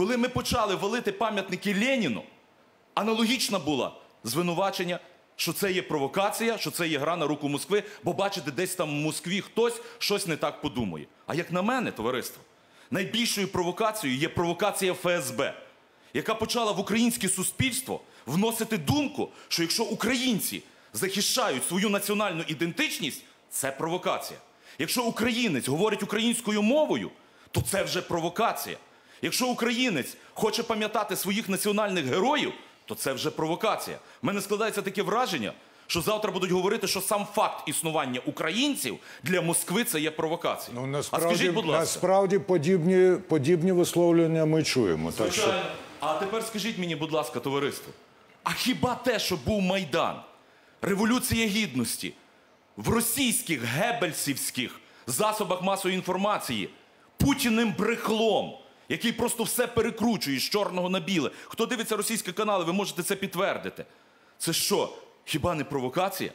Коли ми почали валити пам'ятники Леніну, аналогічна була звинувачення, що це є провокація, що це є гра на руку Москви, бо бачите, десь там в Москві хтось щось не так подумає. А як на мене, товариство, найбільшою провокацією є провокація ФСБ, яка почала в українське суспільство вносити думку, що якщо українці захищають свою національну ідентичність, це провокація. Якщо українець говорить українською мовою, то це вже провокація. Якщо українець хоче пам'ятати своїх національних героїв, то це вже провокація. У мене складається таке враження, що завтра будуть говорити, що сам факт існування українців для Москви це є провокація. Ну, а скажіть, будь ласка, насправді подібні, подібні висловлювання ми чуємо. Так що А тепер скажіть мені, будь ласка, товариство, а хіба те, що був Майдан, Революція Гідності в російських гебельсівських засобах масової інформації Путіним брехлом, який просто все перекручує з чорного на біле. Хто дивиться російські канали, ви можете це підтвердити. Це що, хіба не провокація?